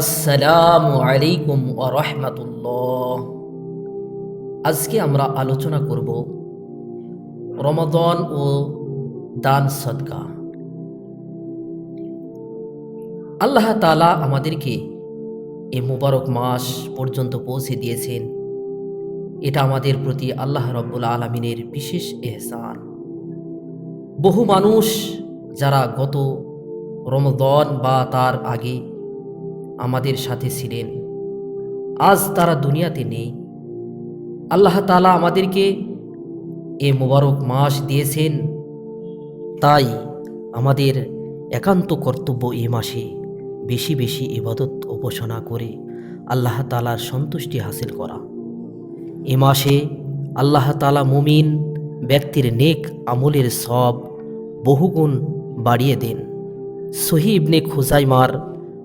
আসসালামু আলাইকুম ওয়া রাহমাতুল্লাহ। আজকে আমরা আলোচনা করব রমাদান ও দান সদকা। আল্লাহ তালা আমাদেরকে এ মুবারক মাস পর্যন্ত পৌঁছে দিয়েছেন। এটা আমাদের প্রতি আল্লাহ রব্বুল আলমিনের বিশেষ এহসান। বহু মানুষ যারা গত রমদন বা তার আগে আমাদের সাথে ছিলেন। আজ তারা দুনিয়াতে নেই। আল্লাহ তালা আমাদেরকে এ মোবারক মাস দিয়েছেন। তাই আমাদের একান্ত কর্তব্য এ মাসে বেশি বেশি ইবাদত উপাসনা করে আল্লাহ তালার সন্তুষ্টি হাসিল করা। এ মাসে আল্লাহ তালা মুমিন ব্যক্তির নেক আমলের সব বহুগুণ বাড়িয়ে দেন। সহি ইবনে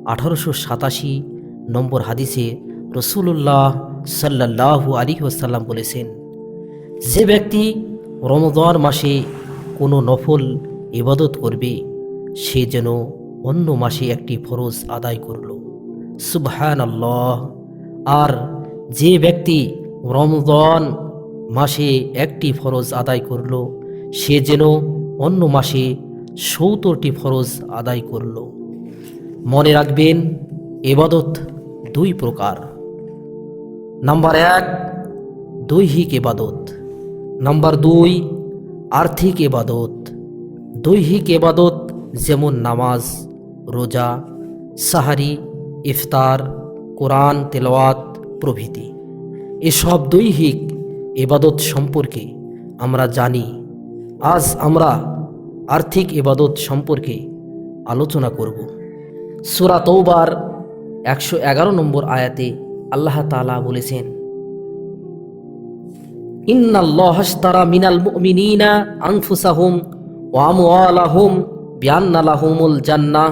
আঠারোশো সাতাশি নম্বর হাদিসে রসুল্লাহ সাল্লাহু আলী ওসাল্লাম বলেছেন, যে ব্যক্তি রমদান মাসে কোনো নফল ইবাদত করবে, সে যেন অন্য মাসে একটি ফরজ আদায় করল। সুবহান আল্লাহ আর যে ব্যক্তি রমদান মাসে একটি ফরজ আদায় করল, সে যেন অন্য মাসে সত্তরটি ফরজ আদায় করল। মনে রাখবেন, এবাদত দুই প্রকার। নাম্বার এক, দৈহিক এবাদত। নাম্বার দুই, আর্থিক এবাদত। দৈহিক এবাদত যেমন নামাজ, রোজা, সাহারি, ইফতার, কোরআন, তেলাওয়াত, প্রভৃতি। এসব দৈহিক এবাদত সম্পর্কে আমরা জানি। আজ আমরা আর্থিক এবাদত সম্পর্কে আলোচনা করব। সুরা তৌবার একশো এগারো নম্বর আয়াতে আল্লাহ তালা বলেছেন ইন্নাল্লাহস্তারা মিনাল মুমিনিনা আনফুসাহুম ওয়া আমওয়ালাহুম বিআন্না লাহুমুল জান্নাহ।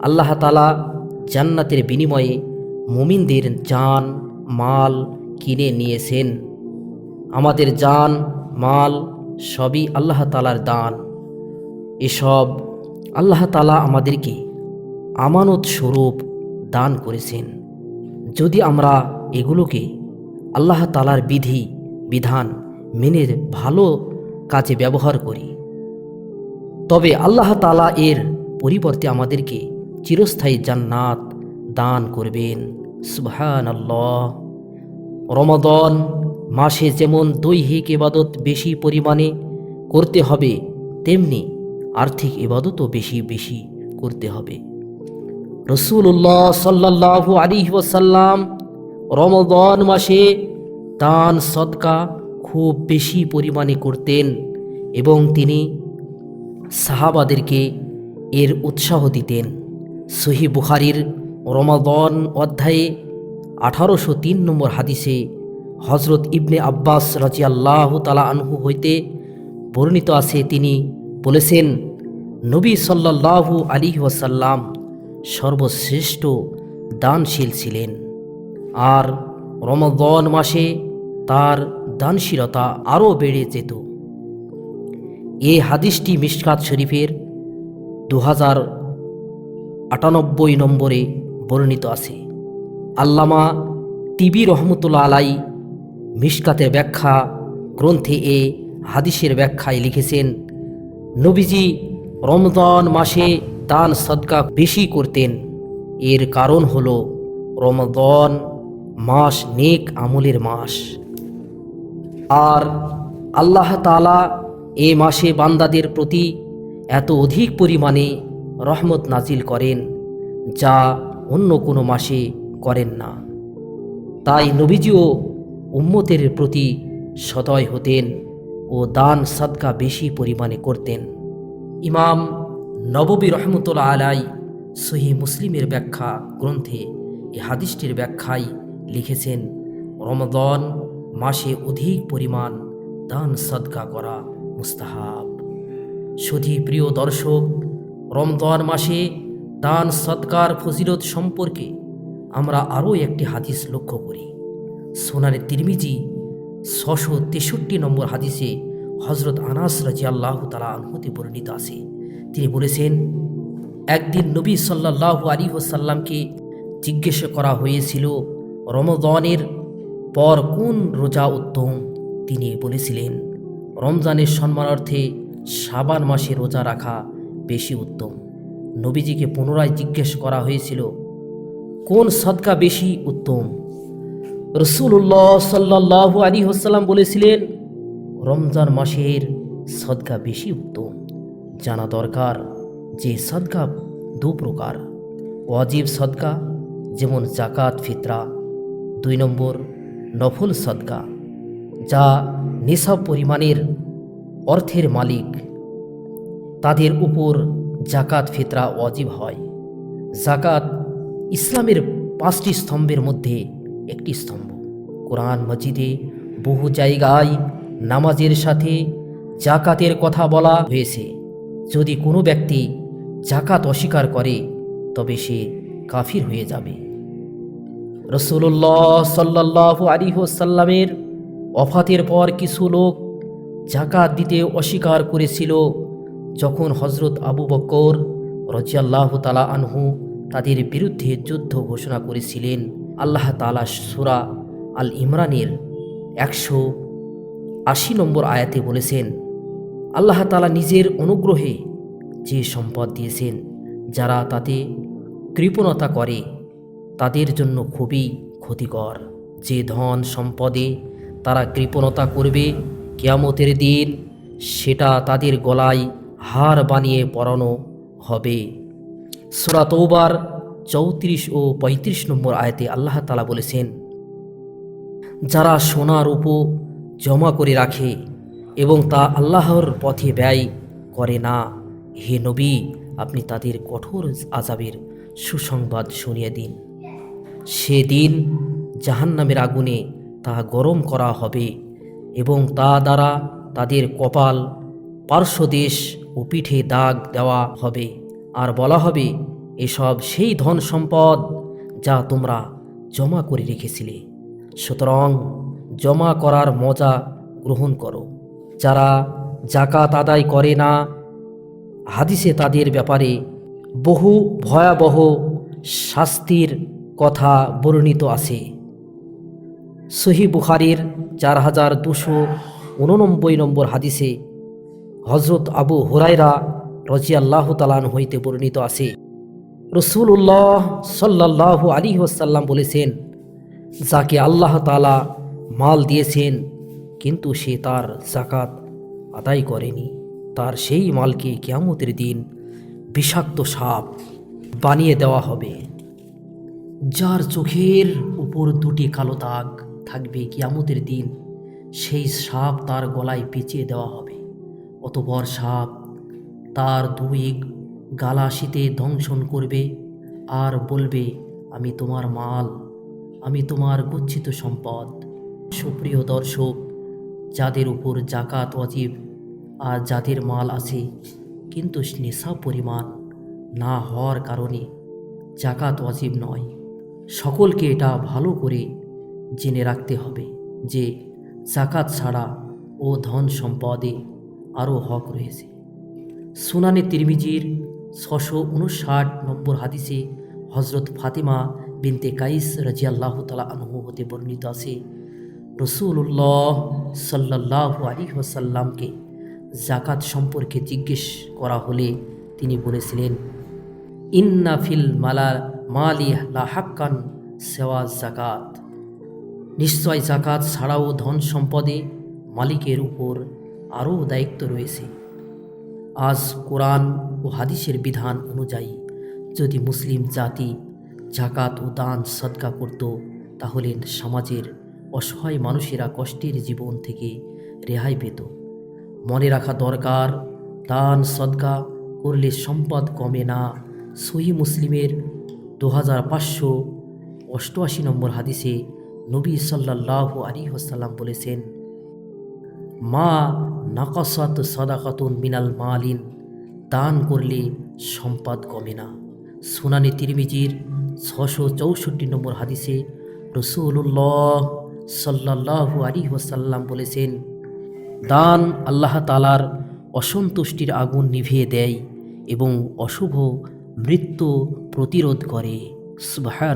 আল্লাহ তালা জান্নাতের বিনিময়ে মুমিনদের জান, মাল কিনে নিয়েছেন। আমাদের জান, মাল সবই আল্লাহ তালার দান। এসব আল্লাহ তালা আমাদেরকে আমানত স্বরূপ দান করেছেন। যদি আমরা এগুলোকে আল্লাহ তালার বিধি, বিধান মেনের ভালো কাজে ব্যবহার করি, তবে আল্লাহ তালা এর পরিবর্তে আমাদেরকে চিরস্থায়ী জান্নাত দান করবেন। সুবহান আল্লাহ রমাদন মাসে যেমন দৈহিক ইবাদত বেশি পরিমাণে করতে হবে, তেমনি আর্থিক এবাদতও বেশি বেশি করতে হবে। রসুল্লাহ সাল্লাহ আলী ওসাল্লাম রমদন মাসে দান সদকা খুব বেশি পরিমাণে করতেন এবং তিনি সাহাবাদেরকে এর উৎসাহ দিতেন। সহি বুখারির রমাদন অধ্যায়ে আঠারোশো তিন নম্বর হাদিসে হজরত ইবনে আব্বাস রাজিয়াল্লাহ তালা আনহু হইতে বর্ণিত আছে, তিনি বলেছেন, নবী সাল্লাল্লাহু আলী ওয়াসাল্লাম সর্বশ্রেষ্ঠ দানশীল ছিলেন। আর রমদন মাসে তার দানশীলতা আরও বেড়ে যেত। এ হাদিসটি মিশকাত শরীফের দু হাজার আটানব্বই নম্বরে বর্ণিত আছে। আল্লামা টিবি রহমতুল্লা আলাই মিশকাতের ব্যাখ্যা গ্রন্থে এ হাদিসের ব্যাখ্যায় লিখেছেন, নবীজি রমজান মাসে দান সদকা বেশি করতেন। এর কারণ হল রমদন মাস নেক আমলের মাস। আর আল্লাহ তালা এ মাসে বান্দাদের প্রতি এত অধিক পরিমাণে রহমত নাজিল করেন, যা অন্য কোনো মাসে করেন না। তাই নবীজিও উম্মতের প্রতি সদয় হতেন ও দান সদকা বেশি পরিমাণে করতেন। ইমাম নববী রহমতুল্লা আলাই সহি মুসলিমের ব্যাখ্যা গ্রন্থে এ হাদিসটির ব্যাখ্যায় লিখেছেন, রমদন মাসে অধিক পরিমাণ দান সদকা করা মুস্তাহাব। সুধী প্রিয় দর্শক, রমদন মাসে দান সৎকার ফজিলত সম্পর্কে আমরা আরও একটি হাদিস লক্ষ্য করি। সোনারে তিরমিজি ছশো তেষট্টি নম্বর হাদিসে হজরত আনাস রাজি আল্লাহ তালা আনহতে বর্ণিত আছে। তিনি বলেছেন, একদিন নবী সাল্লাহ আলী ওসাল্লামকে জিজ্ঞেস করা হয়েছিল, রমজানের পর কোন রোজা উত্তম? তিনি বলেছিলেন, রমজানের সম্মানার্থে সাবান মাসে রোজা রাখা বেশি উত্তম। নবীজিকে পুনরায় জিজ্ঞেস করা হয়েছিল, কোন সদকা বেশি উত্তম? রসুল্লাহ সাল্লাহ আলী হাসাল্লাম বলেছিলেন, রমজান মাসের সদকা বেশি উত্তম। জানা দরকার যে সদকা দু প্রকার। ওয়াজিব সদকা, যেমন জাকাত ফিতরা। দুই নম্বর, নফল সদকা, যা নিসাব পরিমাণের অর্থের মালিক। তাদের উপর জাকাত ফিতরা ওয়াজিব হয়। জাকাত ইসলামের পাঁচটি স্তম্ভের মধ্যে একটি স্তম্ভ। কোরআন মজিদে বহু জায়গায় নামাজের সাথে জাকাতের কথা বলা হয়েছে। যদি কোনো ব্যক্তি জাকাত অস্বীকার করে, তবে সে কাফির হয়ে যাবে। রসুল্লাহ সাল্লাহ আলিহসাল্লামের অফাতের পর কিছু লোক জাকাত দিতে অস্বীকার করেছিল, যখন হজরত আবু বকর রজিয়াল্লাহ তালা আনহু তাদের বিরুদ্ধে যুদ্ধ ঘোষণা করেছিলেন। আল্লাহ তালা সুরা আল ইমরানের একশো আশি নম্বর আয়াতে বলেছেন আল্লাহ তালা নিজের অনুগ্রহে যে সম্পদ দিয়েছেন, যারা তাতে কৃপণতা করে, তাদের জন্য খুবই ক্ষতিকর। যে ধন সম্পদে তারা কৃপণতা করবে কেয়ামতের দিন, সেটা তাদের গলায় হার বানিয়ে পরানো হবে। সুরা তৌবার চৌত্রিশ ও পঁয়ত্রিশ নম্বর আয়তে আল্লাহ তালা বলেছেন, যারা সোনার উপ জমা করে রাখে এবং তা আল্লাহর পথে ব্যয় করে না। হে নবী, আপনি তাদের কঠোর আজাবের সুসংবাদ শুনিয়ে দিন। সেদিন জাহান্নামের আগুনে তা গরম করা হবে এবং তা দ্বারা তাদের কপাল পার্শ্বদেশ ও পিঠে দাগ দেওয়া হবে। আর বলা হবে, এসব সেই ধন সম্পদ যা তোমরা জমা করে রেখেছিলে। সুতরাং জমা করার মজা গ্রহণ করো। যারা জাকাত আদায় করে না, হাদিসে তাদের ব্যাপারে বহু ভয়াবহ শাস্তির কথা বর্ণিত আছে। সহি বুখারির চার হাজার দুশো উননব্বই নম্বর হাদিসে হজরত আবু হুরাইরা রজিয়াল্লাহ তালান হইতে বর্ণিত আছে। রসুল্লাহ সাল্লাহ আলী ওসাল্লাম বলেছেন, যাকে আল্লাহ তালা মাল দিয়েছেন কিন্তু সে তার জাকাত আদায় করেনি। তার সেই মালকে কেয়ামতের দিন বিষাক্ত সাপ বানিয়ে দেওয়া হবে। যার চোখের উপর দুটি কালো দাগ থাকবে কিয়ামতের দিন, সেই সাপ তার গলায় পেঁচিয়ে দেওয়া হবে। অতপর সাপ তার দুই গালাশিতে দংশন করবে আর বলবে, আমি তোমার মাল, আমি তোমার গচ্ছিত সম্পদ। সুপ্রিয় দর্শক যাদের উপর জাকাত অজীব আর যাদের মাল আছে, কিন্তু নেশা পরিমাণ না হওয়ার কারণে জাকাত অজীব নয়। সকলকে এটা ভালো করে জেনে রাখতে হবে যে জাকাত ছাড়া ও ধন সম্পদে আরও হক রয়েছে। সুনানে তিরমিজির ছশো উনষাট নম্বর হাদিসে হজরত ফাতিমা বিনতে কাইস রাজিয়াল্লাহ তালা আনহু হতে বর্ণিত আছে রসুল্লাহ সাল্লাহ আলী ওসাল্লামকে জাকাত সম্পর্কে জিজ্ঞেস করা হলে তিনি বলেছিলেন, ইন্না ফিল মালা, মালি লাহাক্কান সেওয়া জাকাত নিশ্চয় জাকাত ছাড়াও ধন সম্পদে মালিকের উপর আরও দায়িত্ব রয়েছে। আজ কোরআন ও হাদিসের বিধান অনুযায়ী যদি মুসলিম জাতি জাকাত ও দান সদকা করত, তাহলে সমাজের অসহায় মানুষেরা কষ্টের জীবন থেকে রেহাই পেত। মনে রাখা দরকার, দান, সদকা করলে সম্পদ কমে না। সহি মুসলিমের দু হাজার পাঁচশো অষ্টআশি নম্বর হাদিসে নবী সাল্লাহ আলী হাসাল্লাম বলেছেন, মা নাকসাত সদাকাতুন মিনাল মালিন, দান করলে সম্পদ কমে না। সোনানি তিরমিজির ছশো চৌষট্টি নম্বর হাদিসে রসুল্লাহ সাল্লাহ আলী ওসাল্লাম বলেছেন, দান আল্লাহ তালার অসন্তুষ্টির আগুন নিভিয়ে দেয় এবং অশুভ মৃত্যু প্রতিরোধ করে। সুবাহ